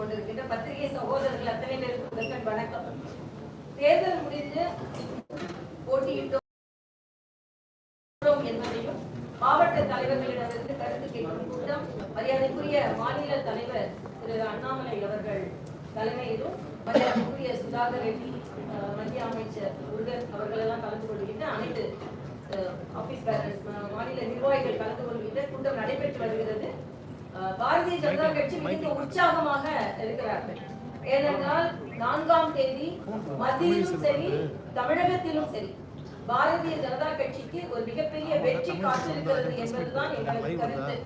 கொண்டிருக்கின்ற பத்திரிகை சகோதரர்கள் அத்தனை பேருக்கு முதல்கள் வணக்கம். தேர்தல் முடிந்து போட்டியிட்டோம் என்பதையும் மாவட்ட தலைவர்களிடமிருந்து கருத்து கேட்கும் கூட்டம் மரியாதைக்குரிய மாநில தலைவர் திரு அண்ணாமலை அவர்கள் தலைமையிலும் மரியாதைக்குரிய சுதாகர் ரெட்டி மத்திய அமைச்சர் முருகன் அவர்கள் எல்லாம் கலந்து கொள்கின்ற அனைத்து ஆபீஸ் மாநில நிர்வாகிகள் கலந்து கொள்கின்ற கூட்டம் நடைபெற்று வருகிறது. பாரதிய ஜனதா கட்சி மிக உற்சாகமாக இருக்கிறார்கள். ஏனென்றால் நான்காம் தேதி மத்தியிலும் சரி தமிழகத்திலும் சரி பாரதிய ஜனதா கட்சிக்கு ஒரு மிகப்பெரிய வெற்றி காத்திருக்கிறது என்பதுதான் எங்களது கருத்து.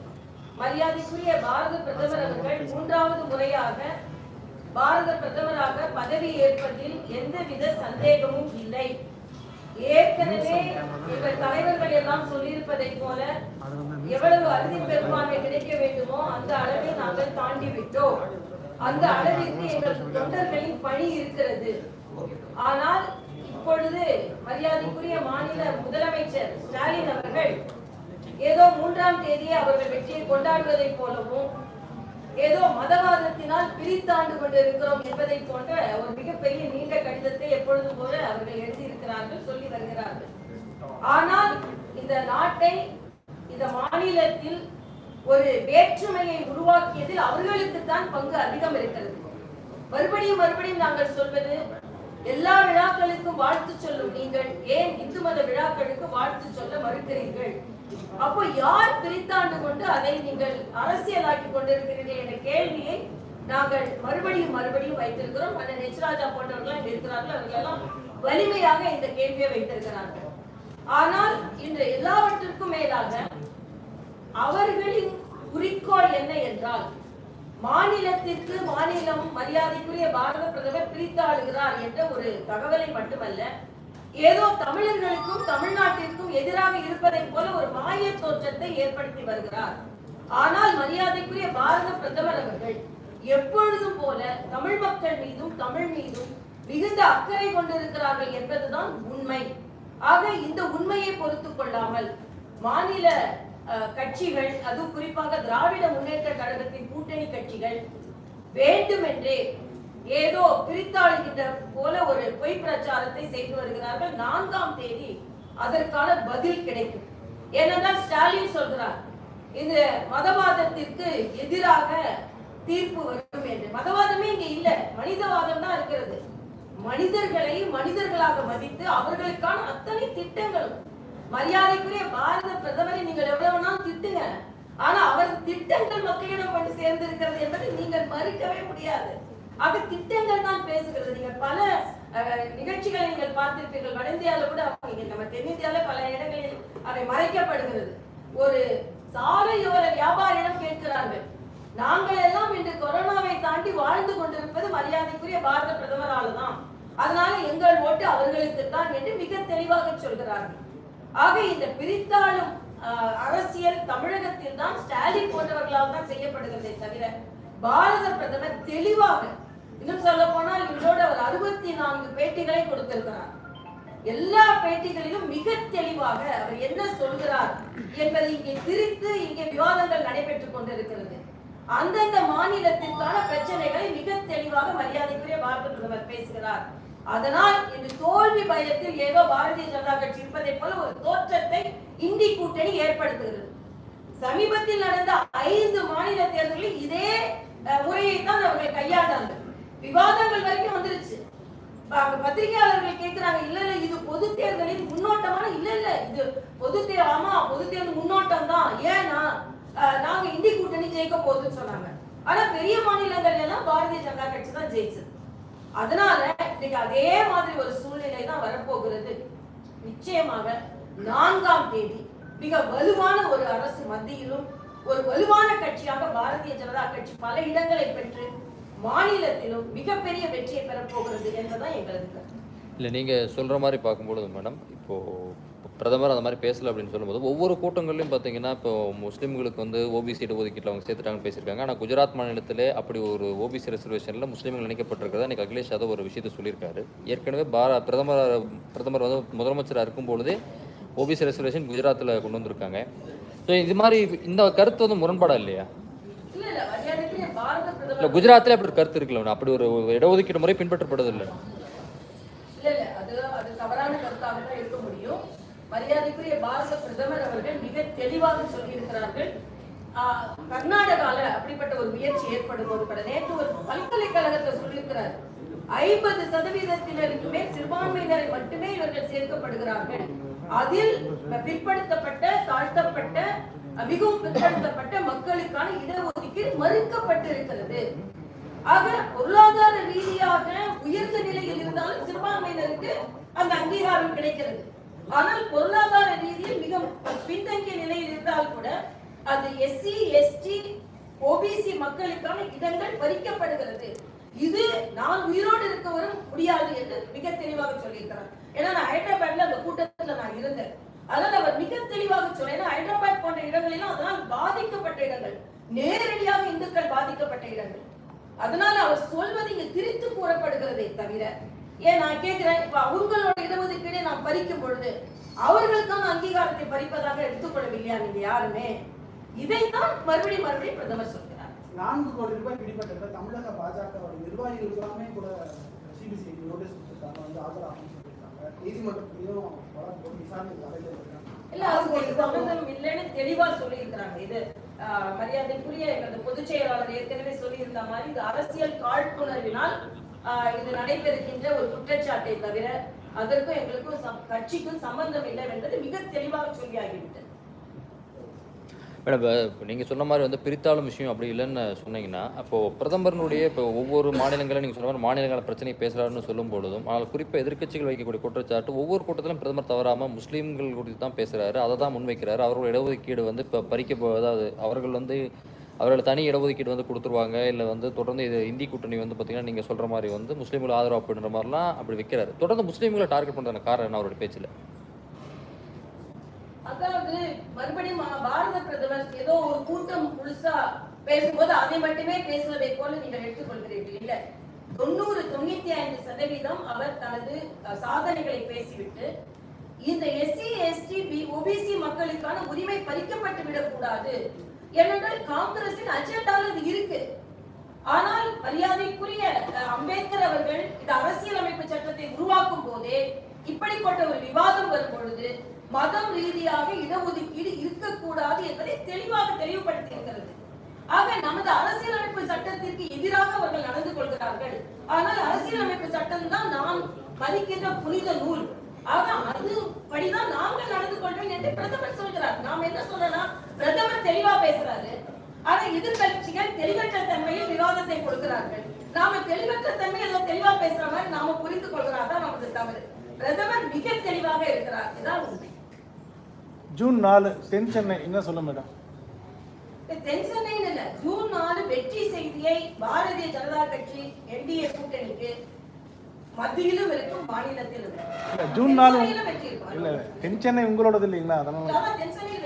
மரியாதைக்குரிய பாரத பிரதமர் அவர்கள் மூன்றாவது முறையாக பாரத பிரதமராக பதவி ஏற்பதில் எந்தவித சந்தேகமும் இல்லை. ஏற்கனவே எங்கள் தலைவர்கள் எல்லாம் சொல்லியிருப்பதை போல எவ்வளவு அறுதி பெருமானை கிடைக்க வேண்டுமோ அந்த அளவை நாங்கள் தாண்டி விட்டோம் அந்த அளவிற்கு எங்கள் தொண்டர்களின் பணி இருக்கிறது. ஆனால் இப்பொழுது மரியாதைக்குரிய மாநில முதலமைச்சர் ஸ்டாலின் அவர்கள் ஏதோ மூன்றாம் தேதி அவர்கள் வெற்றியை கொண்டாடுவதைப் போலவும் ஏதோ மதவாதத்தினால் பிரித்தாண்டு கொண்டிருக்கிறோம் என்பதை போன்ற ஒரு மிகப்பெரிய நீண்ட கடிதத்தை எப்பொழுதும் போல அவர்கள் எழுதியிருக்கிறார்கள் சொல்லி வருகிறார்கள் ஆனால் இந்த நாட்டை இந்த மாநிலத்தில் ஒரு வேற்றுமையை உருவாக்கியதில் அவர்களுக்கு தான் பங்கு அதிகம் இருக்கிறது. மறுபடியும் மறுபடியும் நாங்கள் சொல்வது எல்லா விழாக்களுக்கும் வாழ்த்து சொல்லும் நீங்கள் ஏன் இந்து மத விழாக்களுக்கு வாழ்த்து சொல்ல மறுக்கிறீர்கள்? அப்போ யார் பிரித்தாண்டு கொண்டு அதை நீங்கள் அரசியலாக்கி கொண்டிருக்கிறீர்கள் என்ற கேள்வியை நாங்கள் மறுபடியும் மறுபடியும் வைத்திருக்கிறோம். அந்த நெச்ராஜா போன்றவர்கள் இருக்கிறார்கள். அவர்களெல்லாம் வலிமையாக இந்த கேள்வியை வைத்திருக்கிறார்கள். ஆனால் இன்று எல்லாவற்றிற்கும் மேலாக அவர்களின் குறிக்கோள் என்ன என்றால் மாநிலத்திற்கு மாநிலம் மரியாதைக்குரிய பாரத பிரதமர் பிரித்தாளுகிறார் என்ற ஒரு தகவலை மட்டுமல்ல ஏதோ தமிழர்களுக்கும் தமிழ்நாட்டிற்கும் எதிராக இருப்பதை போல ஒரு மாய தோற்றத்தை ஏற்படுத்தி வருகிறார். ஆனால் மரியாதைக்குரிய பாரத பிரதமர் அவர்கள் எப்பொழுதும் போல தமிழ் மக்கள் மீதும் தமிழ் மீதும் மிகுந்த அக்கறை கொண்டிருக்கிறார்கள் என்பதுதான் உண்மை. ஆக இந்த உண்மையை பொறுத்து கொள்ளாமல் மாநில கட்சிகள் அது குறிப்பாக திராவிட முன்னேற்ற கழகத்தின் கூட்டணி கட்சிகள் வேண்டுமென்றே ஏதோ பிரித்தாளுகின்ற போல ஒரு பொய் பிரச்சாரத்தை செய்து வருகிறார்கள். நான்காம் தேதி அதற்கான பதில் கிடைக்கும். ஏனென்றால் ஸ்டாலின் சொல்கிறார் இந்த மதவாதத்திற்கு எதிராக தீர்ப்பு வரும் என்று. மதவாதமே இங்க இல்ல மனிதவாதம் தான் இருக்கிறது. மனிதர்களை மனிதர்களாக மதித்து அவர்களுக்கான அத்தனை திட்டங்களும் மரியாதைக்குரிய பாரத பிரதமரை நீங்கள் எவ்வளவு நாள் திட்டுங்க. ஆனா அவர் திட்டங்கள் மக்களிடம் சேர்ந்து இருக்கிறது என்பதை நீங்கள் மறுக்கவே முடியாது. ஆக திட்டங்கள் தான் பேசுகிறது. நீங்கள் பல அஹ், நிகழ்ச்சிகளை நீங்கள் பார்த்திருப்பீர்கள். வட இந்தியால கூட அவங்க நம்ம தென்னிந்தியால பல இடங்களில் அவை மறைக்கப்படுகிறது. ஒரு சாலையோர வியாபாரியிடம் கேட்கிறார்கள். நாங்கள் எல்லாம் இன்று கொரோனாவை தாண்டி வாழ்ந்து கொண்டிருப்பது மரியாதைக்குரிய பாரத பிரதமரால் தான். அதனால எங்கள் ஓட்டு அவர்களுக்கு தான் என்று மிக தெளிவாக சொல்கிறார்கள். ஆக இந்த பிரித்தாளும் ஆஹ், அரசியல் தமிழகத்தில் தான் ஸ்டாலின் போன்றவர்களால் தான் செய்யப்படுகிறதே தவிர பாரத பிரதமர் தெளிவாக இன்னும் சொல்ல போனால் இதோட ஒரு அறுபத்தி நான்கு பேட்டிகளை கொடுத்திருக்கிறார். எல்லா பேட்டிகளிலும் மிக தெளிவாக அவர் என்ன சொல்கிறார் என்பதை இங்கே திரித்து இங்கே விவாதங்கள் நடைபெற்றுக் கொண்டிருக்கிறது. அந்தந்த மாநிலத்திற்கான பிரச்சனைகளை மிக தெளிவாக மரியாதைக்குரிய பாரத பிரதமர் பேசுகிறார். அதனால் இந்த தோல்வி பயத்தில் ஏதோ பாரதிய ஜனதா கட்சி இருப்பதை போல ஒரு தோற்றத்தை இந்தி கூட்டணி ஏற்படுத்துகிறது. சமீபத்தில் நடந்த ஐந்து மாநில தேர்தலில் இதே முறையை தான் அவர்கள் கையாண்டாங்க. விவாதங்கள் வரைக்கும் வந்துருச்சு. பத்திரிகையாளர்கள் கேட்கிறாங்க இல்ல இல்ல இது பொது தேர்தலின் முன்னோட்டமான இல்ல இல்ல இது பொது தே ஆமா பொது தேர்தல் முன்னோட்டம் தான். ஏன்னா நாங்க இந்தி கூட்டணி ஜெயிக்க போகுதுன்னு சொன்னாங்க. ஆனா பெரிய மாநிலங்கள் எல்லாம் பாரதிய ஜனதா கட்சி தான் ஜெயிச்சது. அதனால இன்னைக்கு அதே மாதிரி ஒரு சூழ்நிலை தான் வரப்போகிறது நிச்சயமாக நான்காம் தேதி மிக வலுவான ஒரு அரசு மத்தியிலும் ஒரு வலுவான கட்சியாக பாரதிய ஜனதா கட்சி பல இடங்களை பெற்று மாநிலத்திலும் மிகப்பெரிய வெற்றியை பெறப்போகிறது என்பதுதான் எங்களது கருத்து. இல்லை நீங்கள் சொல்கிற மாதிரி பார்க்கும்பொழுது மேடம் இப்போது பிரதமர் அந்த மாதிரி பேசல அப்படின்னு சொல்லும்போது ஒவ்வொரு கூட்டங்கள்லையும் பார்த்தீங்கன்னா இப்போ முஸ்லீம்களுக்கு வந்து ஓபிசி இடஒதுக்கீட்டில் அவங்க சேர்த்துட்டாங்கன்னு பேசியிருக்காங்க. ஆனால் குஜராத் மாநிலத்தில் அப்படி ஒரு ஓபிசி ரிசர்வேஷனில் முஸ்லீம்கள் நினைக்கப்பட்டிருக்கிறதா இன்னைக்கு அகிலேஷ் யாதவ் ஒரு விஷயத்தை சொல்லியிருக்காரு. ஏற்கனவே பார பிரதமர் பிரதமர் வந்து முதலமைச்சராக இருக்கும்பொழுதே ஓபிசி ரிசர்வேஷன் குஜராத்தில் கொண்டு வந்திருக்காங்க. ஸோ இது மாதிரி இந்த கருத்து வந்து முரண்பாடா இல்லையா? இல்ல இல்ல இல்ல குஜராத்ல அப்படி ஒரு கருத்து இருக்குல்ல அப்படி ஒரு இடஒதுக்கீடு முறை பின்பற்றப்படுவதில்லை இல்ல இல்ல அது அது தவறான கருத்தாக தான் இருக்க முடியும் மரியாதைக்குரிய பாரத பிரதமர் அவர்கள் மிக தெளிவாக சொல்லியிருக்கிறார்கள். கர்நாடகால அப்படிப்பட்ட ஒரு முயற்சி ஏற்படும் போது கூட நேற்று ஒரு பல்கலைக்கழகத்தை சொல்லியிருக்கிறார். ஐம்பது சதவீதத்தினருக்கு மேல் சிறுபான்மையினரை மட்டுமே இவர்கள் சேர்க்கப்படுகிறார்கள். அதில் பிற்படுத்தப்பட்ட தாழ்த்தப்பட்ட மிகவும் பிற்படுத்தப்பட்ட மக்களுக்கான இடஒதுக்கீடு மறுக்கப்பட்டிருக்கிறது. ஆக பொருளாதார ரீதியாக உயர்ந்த நிலையில் இருந்தாலும் சிறுபான்மையினருக்கு அந்த அங்கீகாரம் கிடைக்கிறது. ஆனால் பொருளாதார ரீதியில் மிக பின்தங்கிய நிலையில் இருந்தால் கூட அது எஸ்சி எஸ்டி ஓபிசி மக்களுக்கான இடங்கள் பறிக்கப்படுகிறது. இது நான் உயிரோடு இருக்கவரும் முடியாது என்று மிக தெளிவாக சொல்லியிருக்கிறார். ஏன்னா நான் ஹைதராபாத்ல அந்த கூட்டத்துல நான் இருந்தேன். அதனால அவர் மிக தெளிவாக சொன்னேன் ஏன்னா ஹைதராபாத் போன்ற இடங்களிலும் அதனால் பாதிக்கப்பட்ட இடங்கள் நேரடியாக இந்துக்கள் பாதிக்கப்பட்ட இடங்கள். அதனால அவர் சொல்வது இங்கு திரித்து கூறப்படுகிறதே தவிர ஏன் நான் கேட்கிறேன்? இப்ப அவங்களோட இடஒதுக்கீடை நான் பறிக்கும் பொழுது அவர்களுக்கான அங்கீகாரத்தை பறிப்பதாக எடுத்துக்கொள்ளவில்லையா? நீங்க யாருமே? இதைத்தான் மறுபடியும் மறுபடியும் பிரதமர் சொல்கிறார். நான்கு கோடி ரூபாய் பிடிபட்டிருக்க தமிழக பாஜக நிர்வாகிகள் எல்லாமே கூட சிபிசிஐடி நோட்டீஸ் கொடுத்திருக்காங்க வந்து ஆஜராகணும்னு சொல்லியிருக்காங்க. நீதிமன்றத்திலையும் வழக்கு போட்டு விசாரணை தலையில் இருக்காங்க இல்ல அதுக்கு சம்பந்தம் இல்லைன்னு தெளிவா சொல்லியிருக்கிறாங்க. இது மரியாதைக்குரிய எங்களது பொதுச் செயலாளர் ஏற்கனவே சொல்லியிருந்த மாதிரி இது அரசியல் காழ்ப்புணர்வினால் இது நடைபெறுகின்ற ஒரு குற்றச்சாட்டை தவிர அதற்கும் எங்களுக்கும் கட்சிக்கும் சம்பந்தம் இல்லை என்பது மிக தெளிவாக சொல்லியாகிவிட்டது. மேடம் இப்போ நீங்கள் சொன்ன மாதிரி வந்து பிரித்தாளும் விஷயம் அப்படி இல்லைன்னு சொன்னீங்கன்னா அப்போது பிரதமரனுடைய இப்போ ஒவ்வொரு மாநிலங்களும் நீங்கள் சொன்ன மாதிரி மாநிலங்கள பிரச்சனை பேசுகிறாருன்னு சொல்லும் பொழுதும் ஆனால் குறிப்பாக எதிர்க்கட்சிகள் வைக்கக்கூடிய குற்றச்சாட்டு ஒவ்வொரு கூட்டத்திலும் பிரதமர் தவறாமல் முஸ்லீம்கள் குறித்து தான் பேசுகிறாரு அதை தான் முன்வைக்கிறாரு. அவர்கள் இடஒதுக்கீடு வந்து இப்போ பறிக்க போ- அதாவது அவர்கள் வந்து அவர்கள் தனி இடஒதுக்கீடு வந்து கொடுத்துருவாங்க. இல்லை வந்து தொடர்ந்து இது இந்தி கூட்டணி வந்து பார்த்தீங்கன்னா நீங்கள் சொல்கிற மாதிரி வந்து முஸ்லீம்கள் ஆதரவு அப்படின்ற மாதிரிலாம் அப்படி வைக்கிறாரு. தொடர்ந்து முஸ்லீம்களை டார்கெட் பண்ணுறதுக்கு காரணம் என்ன அவருடைய பேச்சில்? அதாவது மறுபடியும் பாரத பிரதமர் ஏதோ ஒரு கூட்டம் முழுசா பேசும்போது அதை மட்டுமே பேசுவதை போல நீங்கள் எடுத்துக்கொள்கிறீர்கள். இல்ல. தொண்ணூறு தொண்ணூத்தி ஐந்து சதவீதம் அவர் தனது சாதனைகளை பேசிவிட்டு இந்த எஸ்சி எஸ்டி பி ஓபிசி மக்களுக்கான உரிமை பறிக்கப்பட்டு விடக்கூடாது ஏனென்றால் காங்கிரசின் அஜெண்டால இது இருக்கு. ஆனால் மரியாதைக்குரிய அம்பேத்கர் அவர்கள் இந்த அரசியலமைப்பு சட்டத்தை உருவாக்கும் போதே இப்படிப்பட்ட ஒரு விவாதம் வரும் பொழுது மதம் ரீதியாக இடஒதுக்கீடு இருக்கக்கூடாது என்பதை தெளிவாக தெளிவுபடுத்தியிருக்கிறது. ஆக நமது அரசியலமைப்பு சட்டத்திற்கு எதிராக அவர்கள் நடந்து கொள்கிறார்கள். ஆனால் அரசியலமைப்பு சட்டம் தான் நாம் மதிக்கின்ற புனித நூல். ஆக அது படிதான் நாங்கள் நடந்து கொள்வோம் என்று பிரதமர் சொல்கிறார். நாம் என்ன சொல்லலாம்? பிரதமர் தெளிவா பேசுறாரு. ஆனா எதிர்கட்சிகள் தெளிவற்ற தன்மையில் விவாதத்தை கொடுக்கிறார்கள். நாம தெளிவற்ற தன்மையில் ஏதோ தெளிவா பேசுற மாதிரி நாம புரிந்து கொள்கிறதா தான் நமது தவறு. பிரதமர் மிக தெளிவாக இருக்கிறார். இதான் உண்மை. ஜூன் நாலு தென் சென்னை. என்ன சொல்ல மேடம்? தென்சென்னைன்னு இல்ல ஜூன் நாலு வெற்றி செய்தியை பாரதிய ஜனதா கட்சி என்டிஏ கூட்டணிக்கு மத்தியிலும் இருக்கும் மாநிலத்திலும். ஜூன் நாலு. இல்ல தென் சென்னை உங்களோடது இல்லைங்களா? அதனால அதான் தென்சென்னையில்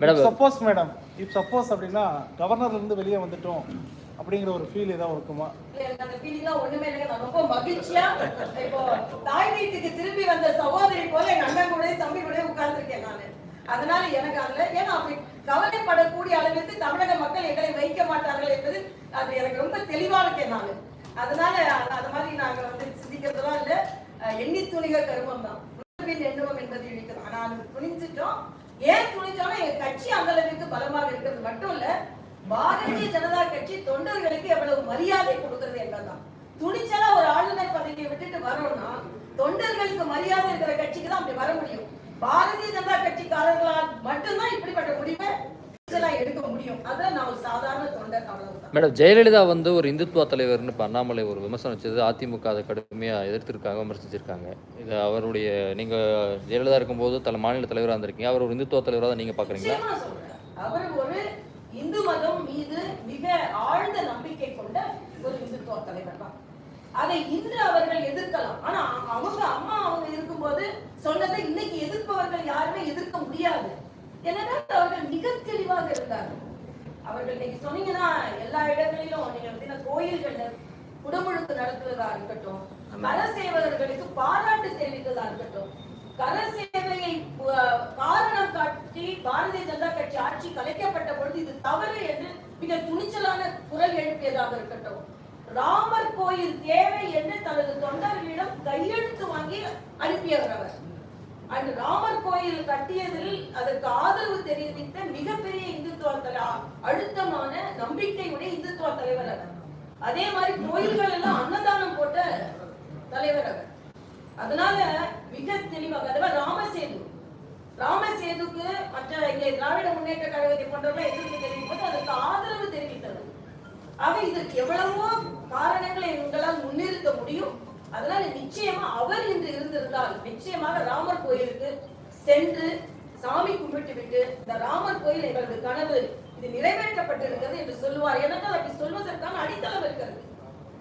madam suppose madam if suppose அப்படின்னா கவர்னர்ல இருந்து வெளியே வந்துட்டோம் அப்படிங்கிற ஒரு ஃபீல் ஏதாவது இருக்குமா? இல்ல, எனக்கு அந்த feeling எல்லாம் ஒண்ணுமே இல்லைங்க. நான் ரொம்ப மகிழ்ச்சியா இப்போ தாய் வீட்டுக்கு திரும்பி வந்த சகோதரி போல எங்க அண்ணன் கூட தம்பி கூட உட்கார்ந்துருக்கேன் நானு. அதனால எனக்கு அதுல ஏன்னா அப்படி கவலைப்படக்கூடிய அளவிற்கு தமிழக மக்கள் எங்களை வைக்க மாட்டார்கள் என்பது அது எனக்கு ரொம்ப தெளிவா இருக்கேன் நானு. அதனால அது- மாதிரி நாங்க வந்து சிந்திக்கிறதுலாம் இல்ல. எண்ணி துணிக கருமம் தான். எண்ணுவோம் என்பது இருக்கிறோம் ஆனா அது துணிஞ்சிட்டோம். ஏன் துணிஞ்சாலும் எங்க கட்சி அந்த அளவிற்கு பலமாக இருக்கிறது மட்டும் இல்ல பாரதிய ஜனதா கட்சி தொண்டர்களுக்கு எவ்வளவு மரியாதை கொடுக்கிறது என்பதுதான். துணிச்சலா ஒரு ஆளுநர் பதவியை விட்டுட்டு வரோம்னா தொண்டர்களுக்கு மரியாதை இருக்கிற கட்சிக்கு தான் அப்படி வர முடியும். பாரதிய ஜனதா கட்சிக்காரர்களால் மட்டும்தான் இப்படிப்பட்ட முடிவை மேடம் ஜெயலலிதா வந்து ஒரு இந்துத்துவ தலைவர்னு இப்போ அண்ணாமலை ஒரு விமர்சனம் வச்சது அதிமுக அதை கடுமையாக எதிர்த்திருக்காங்க விமர்சிச்சிருக்காங்க. இது அவருடைய நீங்கள் ஜெயலலிதா இருக்கும்போது தலை மாநில தலைவராக இருந்திருக்கீங்க. அவர் ஒரு இந்துத்துவ தலைவராக தான் நீங்கள் பார்க்குறீங்களா அவர் ஒரு இந்து மதம் மீது மிக ஆழ்ந்த நம்பிக்கை கொண்ட ஒரு இந்துத்துவ தலைவர் தான். அதை இன்று அவர்கள் எதிர்க்கலாம். ஆனா அவங்க அம்மா அவங்க இருக்கும்போது சொன்னதை இன்னைக்கு எதிர்ப்பவர்கள் யாருமே எதிர்க்க முடியாது. ஏனென்றால் அவர்கள் மிக தெளிவாக இருந்தார்கள். அவர்கள் நீங்க சொன்னீங்கன்னா எல்லா இடங்களிலும் நீங்க வந்து கோயில்கள்ல குடமுழுக்கு நடத்துவதா இருக்கட்டும் கர சேவகர்களுக்கு பாராட்டு தெரிவித்ததா இருக்கட்டும் கர சேவையை காரணம் காட்டி பாரதிய ஜனதா கட்சி ஆட்சி கலைக்கப்பட்ட பொழுது இது தவறு என்று மிக துணிச்சலான குரல் எழுப்பியதாக இருக்கட்டும். ராமர் கோயில் தேவை என்று தனது தொண்டர்களிடம் கையெழுத்து வாங்கி அனுப்பியவர் அவர். அந்த ராமர் கோயில் கட்டியதில் அதற்கு ஆதரவு தெரிவித்த மிகப்பெரிய இந்துத்துவ அழுத்தமான நம்பிக்கையுடைய இந்துத்துவ தலைவர் அவர். அதே மாதிரி கோயில்கள் எல்லாம் அன்னதானம் போட்ட தலைவர் அவர். அதனால மிக தெளிவாக அதாவது ராமசேது. ராமசேதுக்கு மற்ற இங்கே திராவிட முன்னேற்ற கழகத்தை போன்றவர்கள் எதிர்ப்பு தெரிவிப்பது அதற்கு ஆதரவு தெரிவித்தது. ஆக இதற்கு எவ்வளவோ காரணங்களை உங்களால் முன்னிறுத்த முடியும். அதனால நிச்சயமா அவர் இன்று இருந்திருந்தால் நிச்சயமாக ராமர் கோயிலுக்கு சென்று சாமி கும்பிட்டு விட்டு இந்த ராமர் கோயில் எங்களது கனவு இது நிறைவேற்றப்பட்டிருக்கிறது என்று சொல்லுவார். ஏனென்றால் அப்படி சொல்வதற்கான அடித்தளம் இருக்கிறது.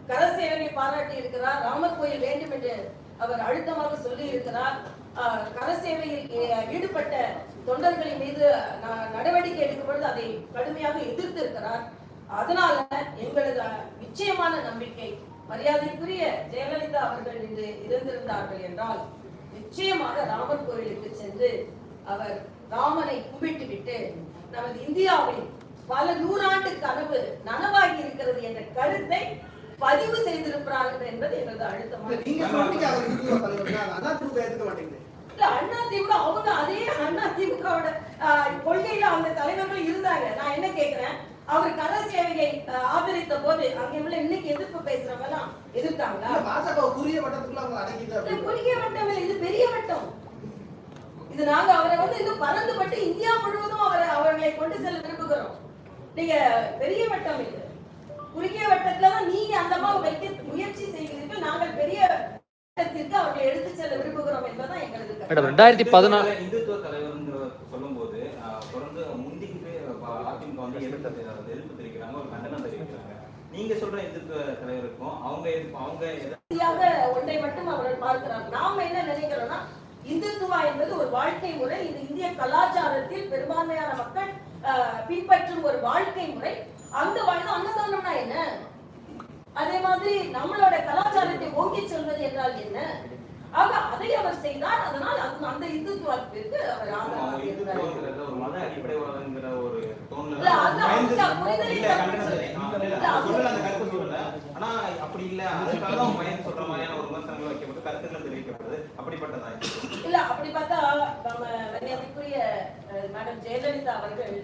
கரசேவனை பாராட்டி இருக்கிறார் ராமர் கோயில் வேண்டும் என்று அவர் அழுத்தமாக சொல்லி இருக்கிறார். ஆஹ் கரசேவையில் ஈடுபட்ட தொண்டர்களின் மீது ந- நடவடிக்கை எடுக்கும் பொழுது அதை கடுமையாக எதிர்த்து இருக்கிறார். அதனால எங்களது நிச்சயமான நம்பிக்கை மரியாதைக்குரிய ஜெயலலிதா அவர்கள் இன்று இருந்திருந்தார்கள் என்றால் நிச்சயமாக ராமர் கோயிலுக்கு சென்று அவர் ராமனை கும்பிட்டு விட்டு நமது இந்தியாவில் பல நூறாண்டு கனவு நனவாகி இருக்கிறது என்ற கருத்தை பதிவு செய்திருக்கிறார்கள் என்பது அழுத்தமாக நீங்க சொன்னீங்க அவர் மாட்டேங்குது. இல்ல அண்ணா திமுக அவங்க அதே அண்ணா திமுகவோட கொள்கையில அந்த தலைவர்கள் இருந்தாங்க. நான் என்ன கேக்குறேன்? அவர் கர சேவையை ஆதரித்த போது அங்க உள்ள இன்னைக்கு எதிர்ப்பு பேசுறவங்க எல்லாம் எதிர்த்தாங்களா? இல்ல பாஜக குறுகிய வட்டத்துக்குள்ள அவங்க அடக்கிட்டு இது அப்படின்னு குறுகிய வட்டம் இல்லை, இது பெரிய வட்டம். இது நாங்க அவரை வந்து இன்னும் பறந்துபட்டு இந்தியா முழுவதும் அவரை அவர்களை கொண்டு செல்ல விரும்புகிறோம். நீங்க பெரிய வட்டம் இது. குறுகிய வட்டத்துல தான் நீங்க அந்த மாதிரி வைக்க முயற்சி செய்கிறீர்கள். நாங்கள் பெரிய வட்டத்திற்கு அவர்களை எடுத்து செல்ல விரும்புகிறோம் என்பதுதான். மேடம் ரெண்டாயிரத்தி பதினாலு இந்துத்துவ தலைவர்ங்கிற சொல்லும்போது ஆஹ், தொடர்ந்து முந்திக்கிட்டு ப- அதிமுக வந்து எதிர்ப்பு தெரி- அதாவது எதிர்ப்பு தெரிவிக்கிறாங்க ஒரு கண்டனம் தெரிவிக்கிறாங்க நீங்க சொல்ற இந்துத்துவ தலைவருக்கும் அவங்க எதிர்ப்பு அவங்க ஒன்றை மட்டும் அவர்கள் பார்க்கிறார். நாம என்ன நினைக்கிறோம்னா இந்துத்துவா என்பது ஒரு வாழ்க்கை முறை இது இந்திய கலாச்சாரத்தில் பெரும்பான்மையான மக்கள் பின்பற்றும் ஒரு வாழ்க்கை முறை. அந்த வாழ்க்கை அன்னதானம்னா என்ன? அதே மாதிரி நம்மளோட கலாச்சாரத்தை ஓங்கி சொல்வது என்றால் என்ன? ஆக அதை அவர் செய்தார். அதனால் அது அந்த இந்துத்துவத்திற்கு அவர் ஆதரவாக இருந்தார். சொல்லல, அந்த கருத்து சொல்லல. ஆனா அப்படி இல்ல. அதுக்காக அவங்க சொல்ற மாதிரியான ஒரு விமர்சனங்கள் வைக்கப்பட்டு கருத்துக்கள் தெரிவிக்கப்படுது அப்படிப்பட்டதா இல்ல அப்படி பார்த்தா நம்ம மரியாதைக்குரிய மேடம் ஜெயலலிதா அவர்கள்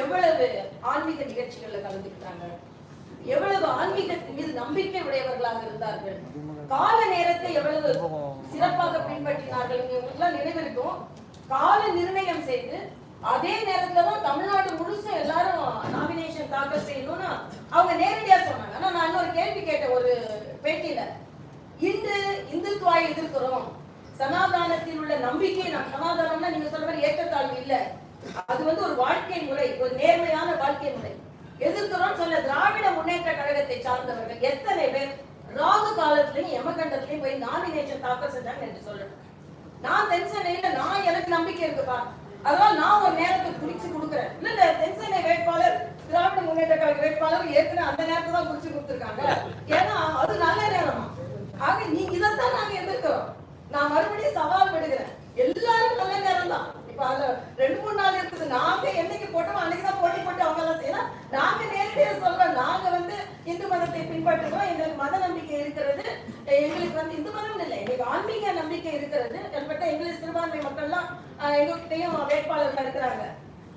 எவ்வளவு ஆன்மீக நிகழ்ச்சிகள்ல கலந்துக்கிட்டாங்க. எவ்வளவு ஆன்மீகத்தின் மீது நம்பிக்கை உடையவர்களாக இருந்தார்கள். கால நேரத்தை எவ்வளவு சிறப்பாக பின்பற்றினார்கள் எல்லாம் நினைவிருக்கும். கால நிர்ணயம் செய்து அதே நேரத்துல தான் தமிழ்நாடு முழுசும் எல்லாரும் நாமினேஷன் தாக்கல் செய்யணும்னு அவங்க நேரடியா சொன்னாங்க. ஆனா நான் இன்னொரு கேள்வி கேட்டேன் ஒரு பேட்டியில. இன்று இந்துத்துவாய் எதிர்க்கிறோம். சனாதானத்தில் உள்ள நம்பிக்கை நான் சனாதானம்னா நீங்க சொல்ற மாதிரி ஏற்றத்தாழ்வு இல்ல. அது வந்து ஒரு வாழ்க்கை முறை ஒரு நேர்மையான வாழ்க்கை முறை. எதிர்க்கிறோம் சொல்ல திராவிட முன்னேற்ற கழகத்தை சார்ந்தவர்கள் எத்தனை பேர் ராகு காலத்திலையும் யமகண்டத்திலையும் போய் நாமினேஷன் தாக்கல் செஞ்சாங்க என்று சொல்றேன். நான் தென்சென்னையில நான் எனக்கு நம்பிக்கை இருக்குப்பா. அதனால நான் ஒரு நேரத்தை குறிச்சு கொடுக்குறேன். இல்ல இல்ல தென்சென்னை வேட்பாளர் திராவிட முன்னேற்ற கழக வேட்பாளர் ஏற்கனவே அந்த நேரத்தை தான் குறிச்சு கொடுத்துருக்காங்க. ஏன்னா அது நல்ல நேரமா? ஆக நீ இதைத்தான் நாங்க எதிர்க்கிறோம். நான் மறுபடியும் சவால் விடுகிறேன். எல்லாரும் நல்ல நேரம் தான் இப்போ ரெண்டு மூணு நாள் இருக்குது. நாங்கள் என்னைக்கு போட்டோம் அன்னைக்கு தான் போட்டி போட்டு அவங்க எல்லாம் செய்யலாம். நாங்கள் நேரடியா சொல்றோம். நாங்க வந்து இந்து மதத்தை பின்பற்றுறோம் எங்களுக்கு மத நம்பிக்கை இருக்கிறது. எங்களுக்கு வந்து இந்து மதம் இல்லை. எங்களுக்கு ஆன்மீக நம்பிக்கை இருக்கிறது. ஏற்பட்ட எங்களுக்கு சிறுபான்மை மக்கள்லாம் ஆஹ், வேட்பாளர்கள் இருக்கிறாங்க.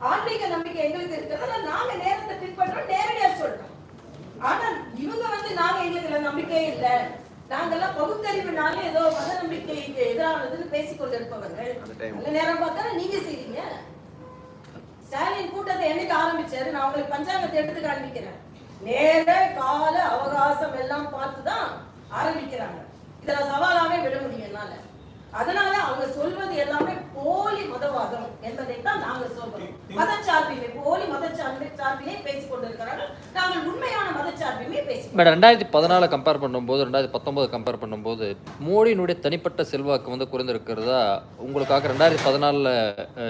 ஆன்மீக நம்பிக்கை எங்களுக்கு இருக்கிறது. நாங்கள் நேரத்தை பின்பற்றோம் நேரடியா சொல்றோம். ஆனா இவங்க வந்து நாங்க எங்களுக்கு நம்பிக்கையே இல்லை. நாங்கெல்லாம் பகுத்தறிவுனால ஏதோ மத நம்பிக்கைக்கு எதிரானதுன்னு பேசிக் கொண்டிருப்பவர்கள் நல்ல நேரம் பார்த்தா நீங்க செய்றீங்க. ஸ்டாலின் கூட்டத்தை என்னைக்கு ஆரம்பிச்சாரு? நான் உங்களுக்கு பஞ்சாங்கத்தை எடுத்து காண்பிக்கிறேன். நேர கால அவகாசம் எல்லாம் பார்த்து தான் ஆரம்பிக்கிறாங்க. இதை நான் சவாலாவே விட முடியும் என்னால. அதனால அவங்க சொல்வது எல்லாமே போலி மதவாதம் என்பதைத்தான் நாங்க சொல்றோம். மதச்சார்பின்மை போலி மதச்சார்பினை சார்பினை பேசிக் கொண்டிருக்கிறார்கள் நாங்கள் பேசி மேடம் ரெண்டாயிரத்தி பதினாலை கம்பேர் பண்ணும்போது ரெண்டாயிரத்தி பத்தொம்போது கம்பேர் பண்ணும்போது மோடியினுடைய தனிப்பட்ட செல்வாக்கு வந்து குறைந்திருக்கிறதா உங்களுக்காக ரெண்டாயிரத்தி பதினாலில்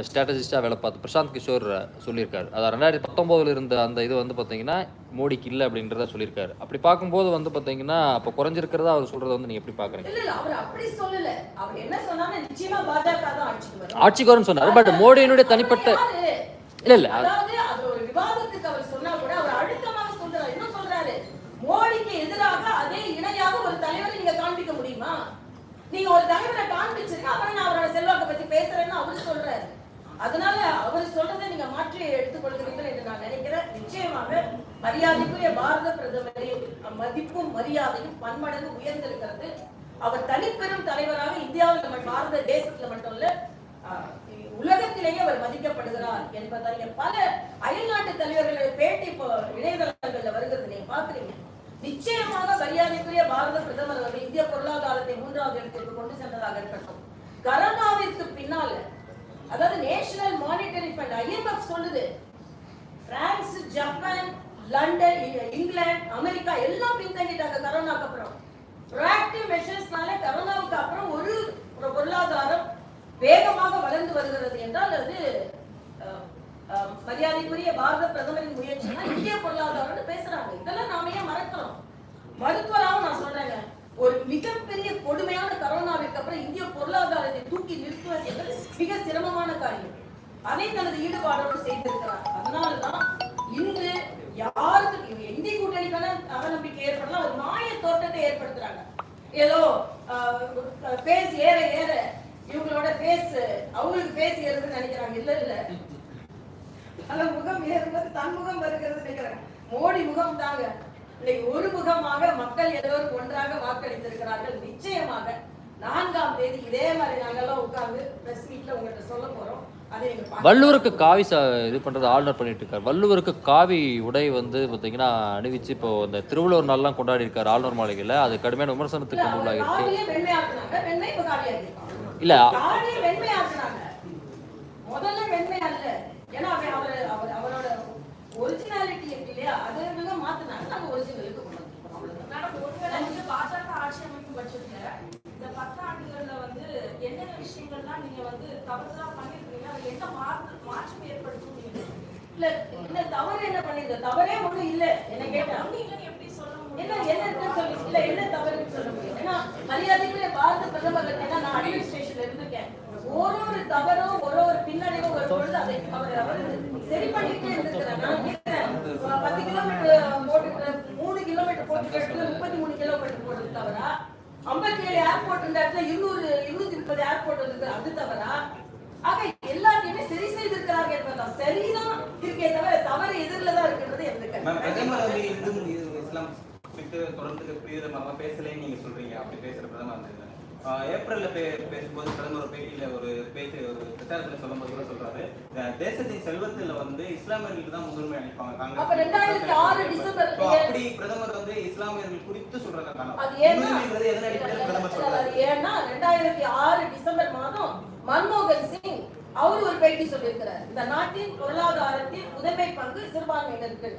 ஸ்ட்ராட்டஜிஸ்டாக வேலை பார்த்து பிரசாந்த் கிஷோர் சொல்லியிருக்காரு. அதான் ரெண்டாயிரத்தி பத்தொம்போதில் இருந்த அந்த இது வந்து பார்த்தீங்கன்னா மோடிக்கு இல்லை அப்படின்றத சொல்லியிருக்காரு. அப்படி பார்க்கும்போது வந்து பார்த்தீங்கன்னா அப்போ குறைஞ்சிருக்கிறதா அவர் சொல்கிறத வந்து நீங்கள் எப்படி பார்க்குறீங்க இல்ல இல்ல அவர் அப்படி சொல்லல. அவர் என்ன சொன்னாலும் மோடிக்கு எதிராக அதே இணையாக ஒரு தலைவரை நீங்க காண்பிக்க முடியுமா? நீங்க ஒரு தலைவரை காண்பிச்சீங்கன்னா அப்புறம் நான் அவரோட செல்வாக்கை பத்தி பேசுறேன்னு அவரு சொல்றாரு. அதனால அவர் சொல்றதை நீங்க மாற்றி எடுத்துக்கொள்கிறீர்கள் என்று நான் நினைக்கிறேன். நிச்சயமாக மரியாதைக்குரிய பாரத பிரதமரின் மதிப்பும் மரியாதையும் பன்மடங்கு உயர்ந்திருக்கிறது. அவர் தனிப்பெரும் தலைவராக இந்தியாவில் நம்ம பாரத தேசத்துல மட்டும் இல்ல உலகத்திலேயே அவர் மதிக்கப்படுகிறார் என்பதை பல அயல்நாட்டு தலைவர்களை பேட்டி இப்போ இணையதளங்கள்ல வருகிறது. நீங்க பாக்குறீங்க நிச்சயமாக மரியாதைக்குரிய பாரத பிரதமர் அவர்கள் இந்திய பொருளாதாரத்தை மூன்றாவது இடத்திற்கு கொண்டு சென்றதாக இருக்கட்டும். கரோனாவிற்கு பின்னால அதாவது நேஷனல் மானிட்டரி ஃபண்ட் ஐஎம்எஃப் சொல்லுது. பிரான்ஸ் ஜப்பான் லண்டன் இ- இங்கிலாந்து அமெரிக்கா எல்லாம் பின்தங்கிட்டாங்க கரோனாக்கு அப்புறம். ப்ரோஆக்டிவ் மெஷர்ஸ்னால கரோனாவுக்கு அப்புறம் ஒரு ஒரு பொருளாதாரம் வேகமாக வளர்ந்து வருகிறது என்றால் அது மரியாதைக்குரிய பாரத பிரதமரின் முயற்சி தான் இந்திய பொருளாதாரம்னு பேசுறாங்க. இதெல்லாம் நாம ஏன் மறக்கிறோம்? மருத்துவராகவும் நான் சொல்றேங்க. ஒரு மிகப்பெரிய கொடுமையான கரோனாவிற்கு அப்புறம் இந்திய பொருளாதாரத்தை தூக்கி நிறுத்துவது என்பது மிக சிரமமான காரியம். அதை தனது ஈடுபாடோடு செய்திருக்கிறார். அதனாலதான் இன்று யாருக்கு இந்திய கூட்டணிக்கான அவநம்பிக்கை ஏற்படலாம் ஒரு மாய தோட்டத்தை ஏற்படுத்துறாங்க. ஏதோ பேஸ் ஏற ஏற இவங்களோட பேஸ் அவங்களுக்கு பேஸ் ஏறுதுன்னு நினைக்கிறாங்க. இல்ல இல்ல. அந்த முகம் ஏறும்போது தன் முகம் வருகிறது நினைக்கிறாங்க மோடி முகம் தாங்க. இன்னைக்கு ஒரு முகமாக மக்கள் எல்லோரும் ஒன்றாக வாக்களித்திருக்கிறார்கள். நிச்சயமாக நான்காம் தேதி இதே மாதிரி நாங்கெல்லாம் உட்கார்ந்து பிரஸ் மீட்ல உங்கள்கிட்ட சொல்ல போறோம். வள்ளுவருக்கு காவி இது பண்ணுறது ஆளுநர் பண்ணிட்டு இருக்காரு. வள்ளுவருக்கு காவி உடை வந்து பார்த்தீங்கன்னா அணிவிச்சு இப்போ இந்த திருவள்ளுவர் நாள்லாம் கொண்டாடி இருக்காரு ஆளுநர் மாளிகையில். அது கடுமையான விமர்சனத்துக்கு இப்ப காவியாக்கிருக்காங்க இல்ல காவியை வெண்மையாக்குனாங்க. முதல்ல வெண்மை அல்ல. ஏன்னா அவன் அவர் அவர் அவரோட ஒரிஜினாலிட்டி இருக்கு இல்லையா அதை இவங்க மாத்துனாங்க நாங்க ஒரிஜினலுக்கு கொண்டு வந்தோம் அவ்வளவுதான் மேடம் ஒருவேளை வந்து பாஜக ஆட்சி அமைக்கும் பட்சத்துல இந்த பத்து ஆண்டுகள்ல வந்து என்னென்ன விஷயங்கள்லாம் நீங்க வந்து தவறுதலா பண்ணிருக்கீங்க அதுல என்ன மாற்று மாற்றம் ஏற்படுத்தும் நீங்க நினைக்கிறீங்க? இல்ல இல்ல தவறு என்ன பண்ணிருக்க தவறே ஒண்ணும் இல்ல. என்ன கேட்டா. நீங்கன்னு எப்படி சொல்ல என்ன என்ன இருக்குன்னு சொல்லி. இல்ல என்ன தவறுன்னு சொல்ல முடியும் ஏன்னா மரியாதைக்குரிய பாரத பிரதமர் ஏன்னா நான் அட்மினிஸ்ட்ரேஷன்ல இருந்திருக்கேன். ஒரு ஒரு தவறும் ஒரு ஒரு பின்னடைவும் ஒரு பொழுது அதை அவர் அவர் சரி பண்ணிட்டே இருந்திருக்கிறார். நான் கேட்கிறேன் பத்து கிலோமீட்டர் போட்டு மூணு கிலோமீட்டர் போட்டு முப்பத்தி மூணு கிலோமீட்டர் போட்டது தவறா? ஐம்பத்தி ஏழு ஏர்போர்ட் இருந்த இடத்துல இருநூறு இருநூத்தி முப்பது ஏர்போர்ட் இருக்கு அது தவறா? ஆக எல்லாத்தையுமே சரி செய்திருக்கிறார்கள் என்பதுதான் சரிதான் இருக்கே தவிர தவறு எதிரில தான் இருக்கின்றது எனக்கு மேம் பிரதமர் கருத்து. வந்து இந்து இது இஸ்லாம் குறித்து தொடர்ந்து புரியுற மாதிரி பேசலைன்னு நீங்க சொல்றீங்க. அப்படி பேசுற பிரதமர் ஆஹ் ஏப்ரல்ல பே பேசும்போது பிரதமர் ஒரு பேட்டியில ஒரு பேச்சு ஒரு பிரச்சாரத்துல சொல்லும்போது கூட சொல்றாரு. தேசத்தின் செல்வத்துல வந்து இஸ்லாமியர்களுக்கு தான் முன்னுரிமை அளிப்பாங்க. அப்ப 2006 டிசம்பர் So, அப்படி பிரதமர் வந்து இஸ்லாமியர்கள் குறித்து சொல்றதுக்கான ஏன்னா முன்னுரிமைங்கிறது எதன் அடிப்படையில் பிரதமர் சொல்றாரு? ஏன்னா ரெண்டாயிரத்தி ஆறு டிசம்பர் மாதம் மன்மோகன் சிங் அவர் ஒரு பேட்டி சொல்லியிருக்கிறார். இந்த நாட்டின் பொருளாதாரத்தில் முதன்மை பங்கு சிறுபான்மையினருக்கு.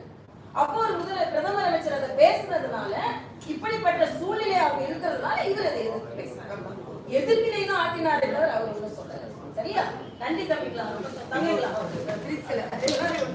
அப்போ ஒரு முதல் பிரதமர் அமைச்சர் அதை பேசுனதுனால இப்படிப்பட்ட சூழ்நிலை அவங்க இருக்கிறதுனால இவர் அதை எதிர்த்து பேசினாங்க எதிர்வினை தான் ஆட்டினார் என்பவர் அவர் ஒன்றும் சொல்றாரு. சரியா? நன்றி தமிழ்களா தமிழ்களா பிரிச்சல எல்லாரும்